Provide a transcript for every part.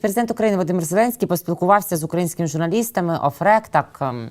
Президент України Володимир Зеленський поспілкувався з українськими журналістами. Офрек так ем,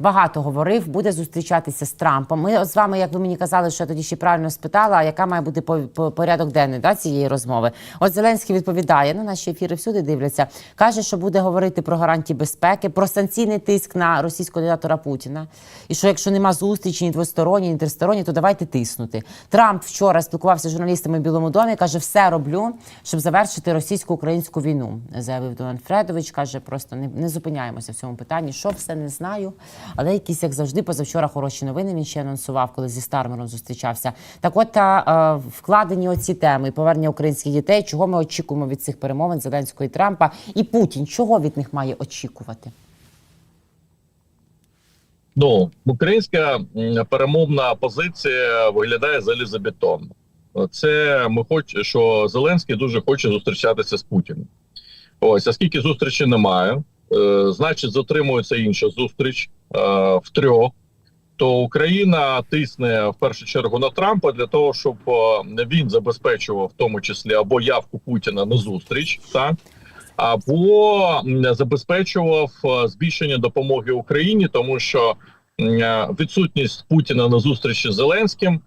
багато говорив, буде зустрічатися з Трампом. Ми з вами, як ви мені казали, що я тоді ще правильно спитала, яка має бути по, по- порядок денний да, цієї розмови. От Зеленський відповідає: ну наші ефіри всюди дивляться. каже, що буде говорити про гарантії безпеки, про санкційний тиск на російського диктатора Путіна. І що якщо нема зустрічі ні двосторонні, ні тристоронні, то давайте тиснути. Трамп вчора спілкувався з журналістами в Білому домі. каже, все роблю, щоб завершити російсько-українську війну. Заявив Дональд Фредович. каже, просто не, не зупиняємося в цьому питанні. Що все не знаю. Але якісь, як завжди, позавчора хороші новини він ще анонсував, коли зі Стармером зустрічався. Так, от та, е, вкладені оці теми повернення українських дітей. Чого ми очікуємо від цих перемовин Зеленського і Трампа? І Путін чого від них має очікувати? Ну, українська перемовна позиція виглядає залізобетонно. Це ми хоч, що Зеленський дуже хоче зустрічатися з Путіним. Ось, оскільки зустрічі немає, е, значить, затримується інша зустріч в трьох. То Україна тисне в першу чергу на Трампа для того, щоб е, він забезпечував в тому числі або явку Путіна на зустріч, так або забезпечував е, збільшення допомоги Україні, тому що е, відсутність Путіна на зустрічі з Зеленським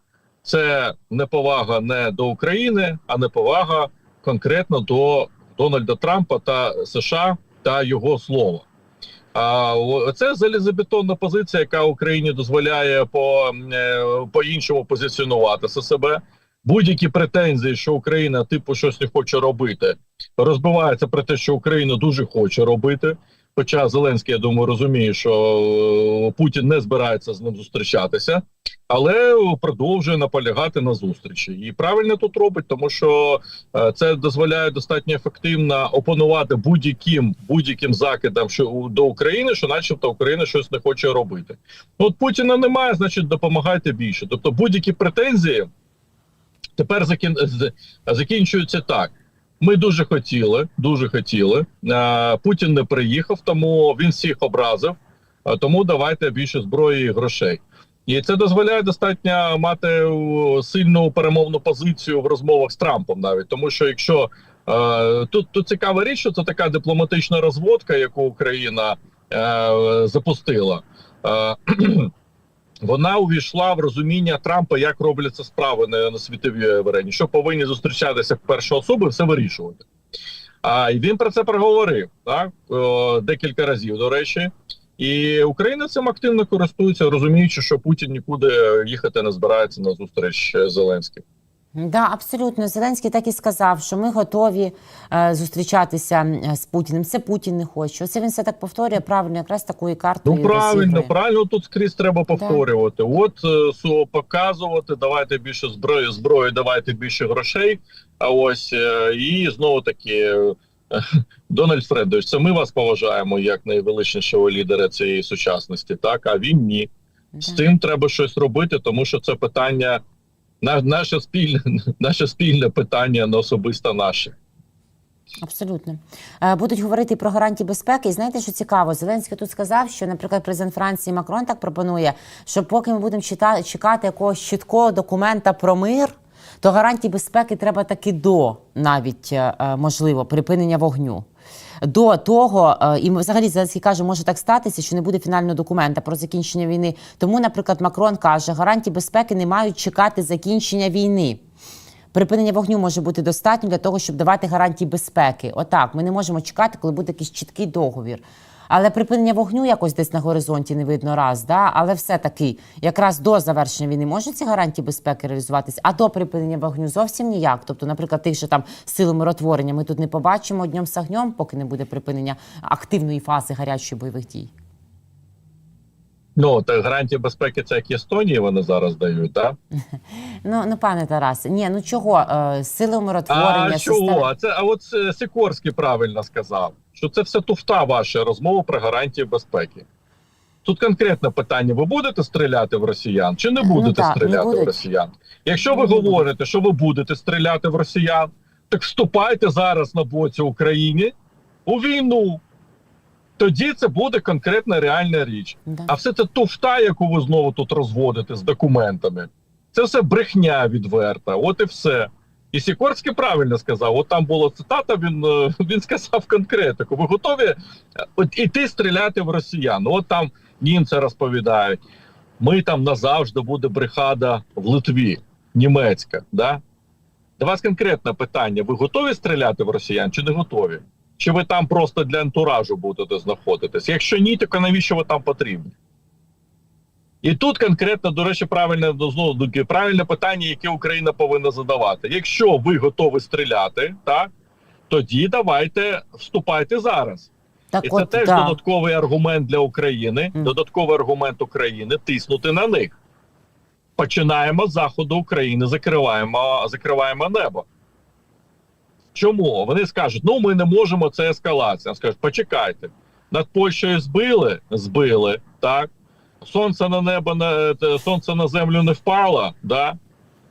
це неповага не до України, а неповага конкретно до Дональда Трампа та США та його слова. А це залізобетонна позиція, яка Україні дозволяє по, е, по іншому позиціонуватися себе. Будь-які претензії, що Україна типу щось не хоче робити, розбивається про те, що Україна дуже хоче робити. Хоча Зеленський, я думаю, розуміє, що е, Путін не збирається з ним зустрічатися, але продовжує наполягати на зустрічі. І правильно тут робить, тому що е, це дозволяє достатньо ефективно опанувати будь-яким будь-яким закидам що до України, що, начебто, Україна щось не хоче робити. Ну, От Путіна немає, значить, допомагайте більше. Тобто, будь-які претензії тепер закін... закінчуються так. Ми дуже хотіли, дуже хотіли. Е, Путін не приїхав, тому він всіх образив. Е, Тому давайте більше зброї і грошей. І це дозволяє достатньо мати е, сильну перемовну позицію в розмовах з Трампом, навіть тому, що якщо е, тут, тут цікава річ, що це така дипломатична розводка, яку Україна е, запустила. Е, вона увійшла в розуміння Трампа, як робляться справи на, на світовій арені, що повинні зустрічатися перші особи, все вирішувати. А і він про це проговорив так о, декілька разів. До речі, і Україна цим активно користується, розуміючи, що Путін нікуди їхати не збирається на зустріч з Зеленським. Да, абсолютно. Зеленський так і сказав, що ми готові е, зустрічатися з Путіним. Це Путін не хоче. Оце він все так повторює правильно, якраз такою картою. Ну правильно, розігрує. правильно тут скрізь треба повторювати. От е, показувати, давайте більше зброї, зброї, давайте більше грошей. А ось е, і знову таки. Дональд Фредович, це ми вас поважаємо як найвеличнішого лідера цієї сучасності, так а він ні. З цим треба щось робити, тому що це питання на наше спільне, наше спільне питання, не особисто наше. Абсолютно Е, будуть говорити про гарантії безпеки. І знаєте, що цікаво? Зеленський тут сказав, що, наприклад, президент Франції Макрон так пропонує, що поки ми будемо чекати якогось чіткого документа про мир, то гарантії безпеки треба таки до навіть е, е, можливо припинення вогню. До того, е, і взагалі Зеленський каже, може так статися, що не буде фінального документа про закінчення війни. Тому, наприклад, Макрон каже, гарантії безпеки не мають чекати закінчення війни. Припинення вогню може бути достатньо для того, щоб давати гарантії безпеки. Отак, ми не можемо чекати, коли буде якийсь чіткий договір. Але припинення вогню якось десь на горизонті не видно раз, да? але все-таки якраз до завершення війни можуть ці гарантії безпеки реалізуватись, а до припинення вогню зовсім ніяк. Тобто, наприклад, тих же там сили миротворення ми тут не побачимо днем з огнем, поки не буде припинення активної фази гарячої бойових дій. Ну так гарантії безпеки, це як Естонії вони зараз дають, так? Ну, ну пане Тарасе, ні, ну чого е, сили умиротворення, А чого? А це а от е, Сікорський правильно сказав, що це все туфта ваша розмова про гарантії безпеки. Тут конкретне питання: ви будете стріляти в росіян чи не Ну, будете так, не стріляти в росіян? Якщо ви Не говорите, що ви будете стріляти в росіян, так вступайте зараз на боці України у війну. Тоді це буде конкретна реальна річ. Да. А все це туфта, яку ви знову тут розводите з документами. Це все брехня відверта. От і все. І Сікорський правильно сказав. От там була цитата. Він е, він сказав конкретику. Ви готові е, от іти стріляти в росіян? От там німці розповідають. Ми там назавжди буде бригада в Литві, німецька. Да? До вас конкретне питання: ви готові стріляти в росіян чи не готові? Чи ви там просто для антуражу будете знаходитись? Якщо ні, то навіщо ви там потрібні? І тут конкретно, до речі, правильне знову правильне питання, яке Україна повинна задавати. Якщо ви готові стріляти, так тоді давайте вступайте зараз. Так І це от, теж да. додатковий аргумент для України. Мгм. Додатковий аргумент України тиснути на них. Починаємо з заходу України, закриваємо, закриваємо небо. Чому? Вони скажуть, ну ми не можемо, це ескалація. Скажуть, почекайте. Над Польщею збили? Збили, так. Сонце на небо на сонце на землю не впало, да?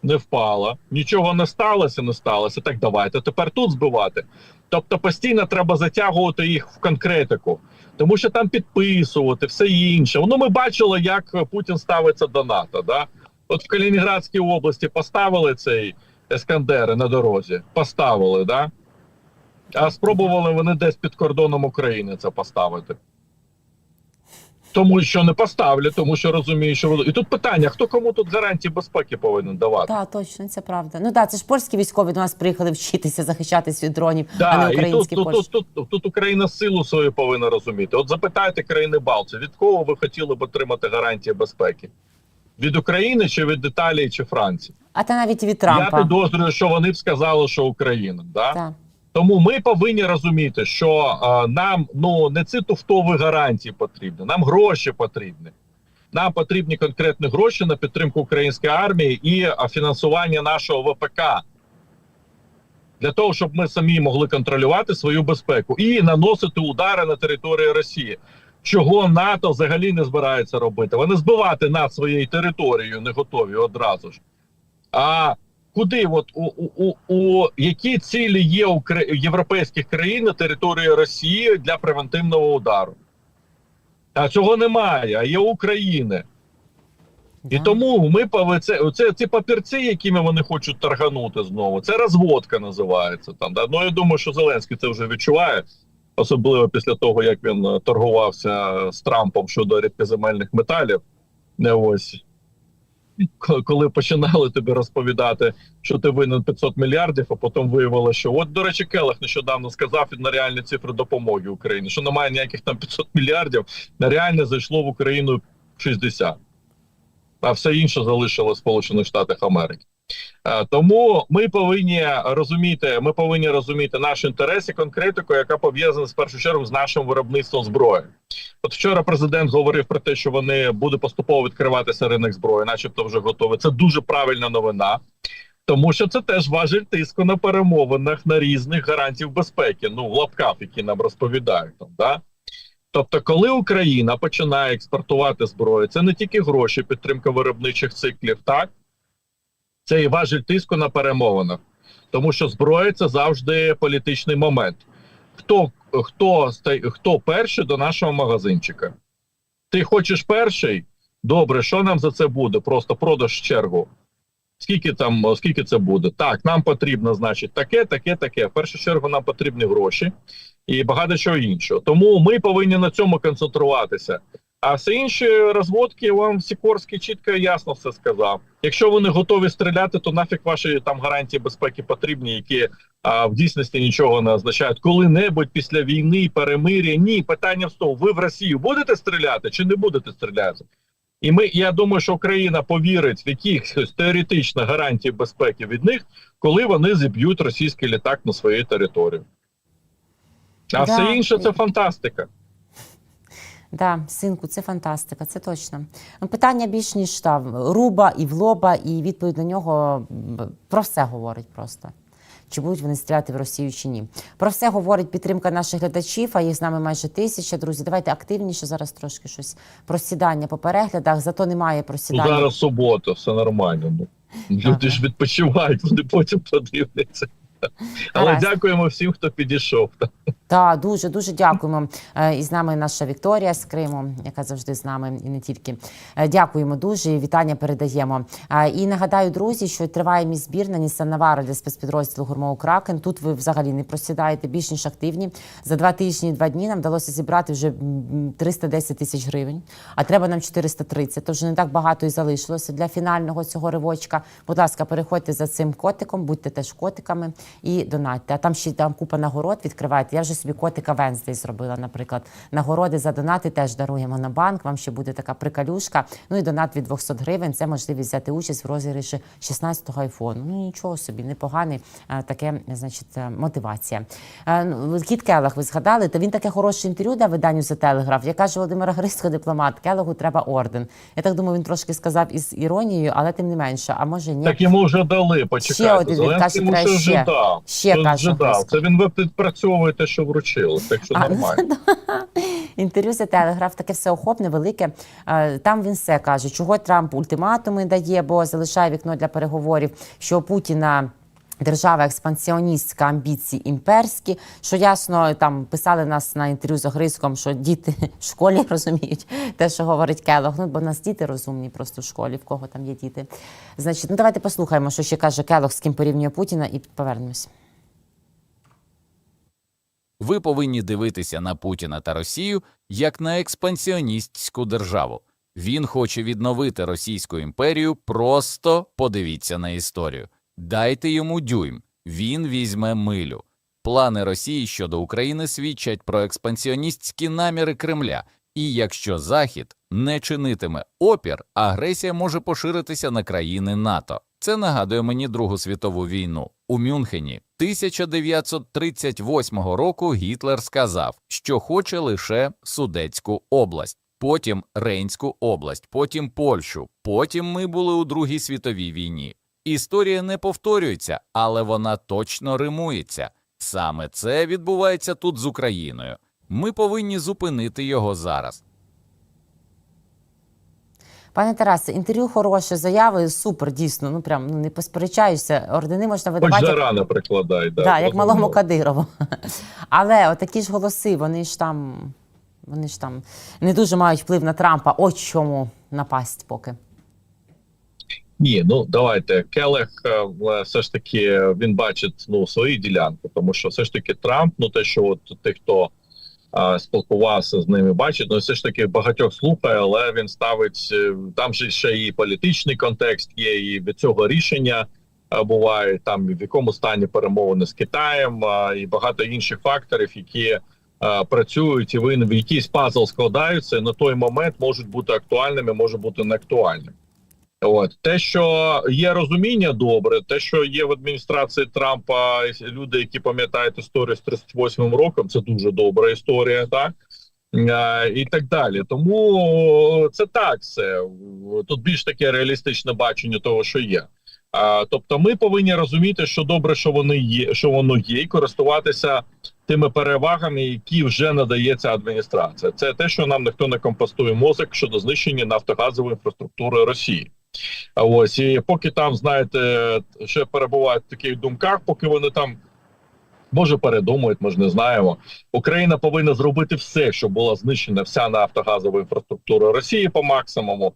не впало. Нічого не сталося, не сталося. Так давайте тепер тут збивати. Тобто постійно треба затягувати їх в конкретику, тому що там підписувати, все інше. Ну, ми бачили, як Путін ставиться до НАТО. Да? От в Калінінградській області поставили цей ескандери на дорозі. Поставили, да? А спробували вони десь під кордоном України це поставити. Тому що не поставлять, тому що розуміють, що і тут питання: хто кому тут гарантії безпеки повинен давати? Так, точно, це правда. Ну так, це ж польські військові до нас приїхали вчитися захищатись від дронів, а Да, не і тут, українські тут, тут, тут, тут Україна силу свою повинна розуміти. От запитайте країни Балтії, від кого ви хотіли б отримати гарантії безпеки? Від України чи від Італії чи Франції? А та навіть від Я підозрюю, що вони б сказали, що Україна. Да? Так. Тому ми повинні розуміти, що а, нам ну не ці гарантії потрібні, нам гроші потрібні. Нам потрібні конкретні гроші на підтримку української армії і фінансування нашого ВПК для того, щоб ми самі могли контролювати свою безпеку і наносити удари на території Росії. Чого НАТО взагалі не збирається робити? Вони збивати над своєю територією не готові одразу ж. А куди, от у, у, у, у які цілі є у європейських країн на території Росії для превентивного удару? А цього немає, а є України. І тому ми пове- це, ці папірці, якими вони хочуть торганути знову, це розводка називається. Там, да? Ну я думаю, що Зеленський це вже відчуває, особливо після того, як він торгувався з Трампом щодо рідкоземельних металів. Не ось. Ко- Коли починали тобі розповідати, що ти винен 500 мільярдів, а потім виявилося, що от, до речі, Келах нещодавно сказав на реальні цифри допомоги Україні, що немає ніяких там 500 мільярдів, на реальне зайшло в Україну 60 а все інше залишило в Сполучених Штатах Америки. Е, Тому ми повинні розуміти, ми повинні розуміти наші інтереси, конкретику, яка пов'язана в першу чергу з нашим виробництвом зброї. От вчора президент говорив про те, що вони буде поступово відкриватися ринок зброї, начебто вже готові. Це дуже правильна новина. Тому що це теж важель тиску на перемовинах на різних гарантів безпеки. Ну в лапках, які нам розповідають там, да. Тобто, коли Україна починає експортувати зброю, це не тільки гроші, підтримка виробничих циклів, так це і важель тиску на перемовинах, тому що зброя це завжди політичний момент. Хто хто хто перший до нашого магазинчика? Ти хочеш перший? Добре, що нам за це буде? Просто продаж чергу. Скільки там, скільки це буде? Так, нам потрібно, значить, таке, таке, таке. В першу чергу нам потрібні гроші і багато чого іншого. Тому ми повинні на цьому концентруватися. А все інші розводки вам Сікорський чітко і ясно все сказав. Якщо ви не готові стріляти, то нафіг ваші там гарантії безпеки потрібні, які а, в дійсності нічого не означають. Коли-небудь після війни, перемир'я, ні, питання в тому, ви в Росію будете стріляти чи не будете стріляти? І ми, я думаю, що Україна повірить в якихось теоретично гарантії безпеки від них, коли вони зіб'ють російський літак на своїй території. А Да. все інше це фантастика. Да, синку, це фантастика, це точно. Ну, питання більш ніж там руба і в лоба, і відповідь на нього про все говорить просто. Чи будуть вони стріляти в Росію чи ні? Про все говорить підтримка наших глядачів, а їх з нами майже тисяча. Друзі, давайте активніше зараз трошки щось просідання по переглядах, зато немає Ну, просідання. зараз субота, все нормально. Ну, люди ж відпочивають, вони потім подивляться. Але Гаразд. дякуємо всім, хто підійшов. Та дуже дуже дякуємо. Е, І з нами наша Вікторія з Криму, яка завжди з нами, і не тільки. Е, Дякуємо дуже. і Вітання передаємо. Е, І нагадаю, друзі, що триває мій збір на Нісан Навара для спецпідрозділу Гурмоу Кракен. Тут ви взагалі не просідаєте більш ніж активні. За два тижні два дні нам вдалося зібрати вже м, 310 тисяч гривень. А треба нам 430. Тож не так багато і залишилося для фінального цього ривочка. Будь ласка, переходьте за цим котиком, будьте теж котиками і донатьте. А там ще там купа нагород відкривайте. Я вже собі котика Венздей зробила, наприклад. Нагороди за донати теж даруємо на банк. Вам ще буде така прикалюшка. Ну і донат від 200 гривень. Це можливість взяти участь в розіграші 16-го айфону. Ну нічого собі, непоганий е, таке, значить, е, мотивація. Е, ну, Кіт Келах, ви згадали, то він таке хороше інтерв'ю дав виданню The Telegraph. Я кажу, Володимира Грицько, дипломат, Келаху треба орден. Я так думаю, він трошки сказав із іронією, але тим не менше. А може ні. Так йому вже дали. Почекайте. Ще один, він каже, треба ще ще. Ще. Грицько. Це він ви підпрацьовує те, що вручили. Так що нормально. Інтерв'ю за телеграф таке всеохопне, велике. Там він все каже, чого Трамп ультиматуми дає, бо залишає вікно для переговорів, що у Путіна. Держава експансіоністська, амбіції імперські. Що ясно, там писали нас на інтерв'ю з Огризком, що діти в школі розуміють те, що говорить Келох. Ну, бо в нас діти розумні просто в школі, в кого там є діти. Значить, ну давайте послухаємо, що ще каже Келох, з ким порівнює Путіна, і повернемось. Ви повинні дивитися на Путіна та Росію як на експансіоністську державу. Він хоче відновити Російську імперію. Просто подивіться на історію. Дайте йому дюйм, він візьме милю. Плани Росії щодо України свідчать про експансіоністські наміри Кремля. І якщо Захід не чинитиме опір, агресія може поширитися на країни НАТО. Це нагадує мені Другу світову війну. У Мюнхені 1938 року Гітлер сказав, що хоче лише Судетську область, потім Рейнську область, потім Польщу. Потім ми були у Другій світовій війні. Історія не повторюється, але вона точно римується. Саме це відбувається тут з Україною. Ми повинні зупинити його зараз. Пане Тарасе, інтерв'ю хороше, заяви супер, дійсно. Ну прям ну не посперечаюся. Ордени можна Хоч видавати. зарано прикладай. Да, Да, як малому Кадирову. Але отакі ж голоси, вони ж там, вони ж там не дуже мають вплив на Трампа. Ось чому напасть поки. Ні, ну давайте. Келех е, все ж таки він бачить ну свої ділянки, тому що все ж таки Трамп, ну те, що от тих, хто спілкувався з ними, бачить, ну все ж таки багатьох слухає, але він ставить е, там же ще і політичний контекст є, і від цього рішення е, буває там в якому стані перемовини з Китаєм, і багато інших факторів, які е, працюють, і вони в якийсь пазл складаються, на той момент можуть бути актуальними, може бути не актуальними. От те, що є розуміння добре, те, що є в адміністрації Трампа люди, які пам'ятають історію з 38-м роком, це дуже добра історія, так Е, і так далі. Тому це так. Все тут більш таке реалістичне бачення того, що є. А, тобто, ми повинні розуміти, що добре, що вони є, що воно є, і користуватися тими перевагами, які вже надає ця адміністрація. Це те, що нам ніхто не компостує мозок щодо знищення нафтогазової інфраструктури Росії. Ось і поки там, знаєте, ще перебувають в таких думках, поки вони там може передумують, ми ж не знаємо. Україна повинна зробити все, щоб була знищена вся нафтогазова інфраструктура Росії по максимуму.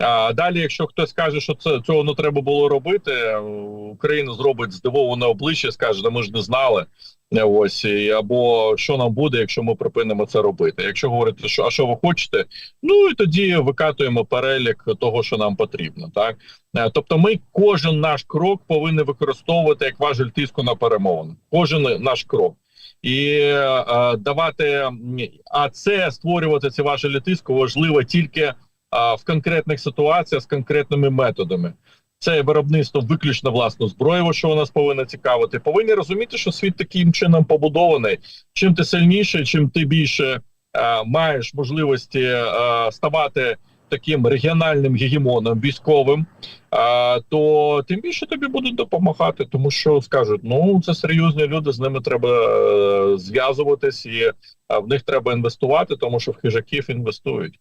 А далі, якщо хтось скаже, що це цього не треба було робити, Україна зробить здивоване обличчя, скаже, «Да ми ж не знали. Е, Ось або що нам буде, якщо ми припинимо це робити. Якщо говорити, що а що ви хочете, ну і тоді викатуємо перелік того, що нам потрібно. Так Е, тобто, ми кожен наш крок повинні використовувати як важель тиску на перемовини. Кожен наш крок. І е, давати а це створювати ці важелі тиску важливо тільки в конкретних ситуаціях з конкретними методами. Це виробництво виключно власну зброю, що нас повинно цікавити. Повинні розуміти, що світ таким чином побудований. Чим ти сильніше, чим ти більше е, маєш можливості е, ставати таким регіональним гегемоном військовим, е, то тим більше тобі будуть допомагати, тому що скажуть: ну це серйозні люди, з ними треба е, зв'язуватись, і е, в них треба інвестувати, тому що в хижаків інвестують.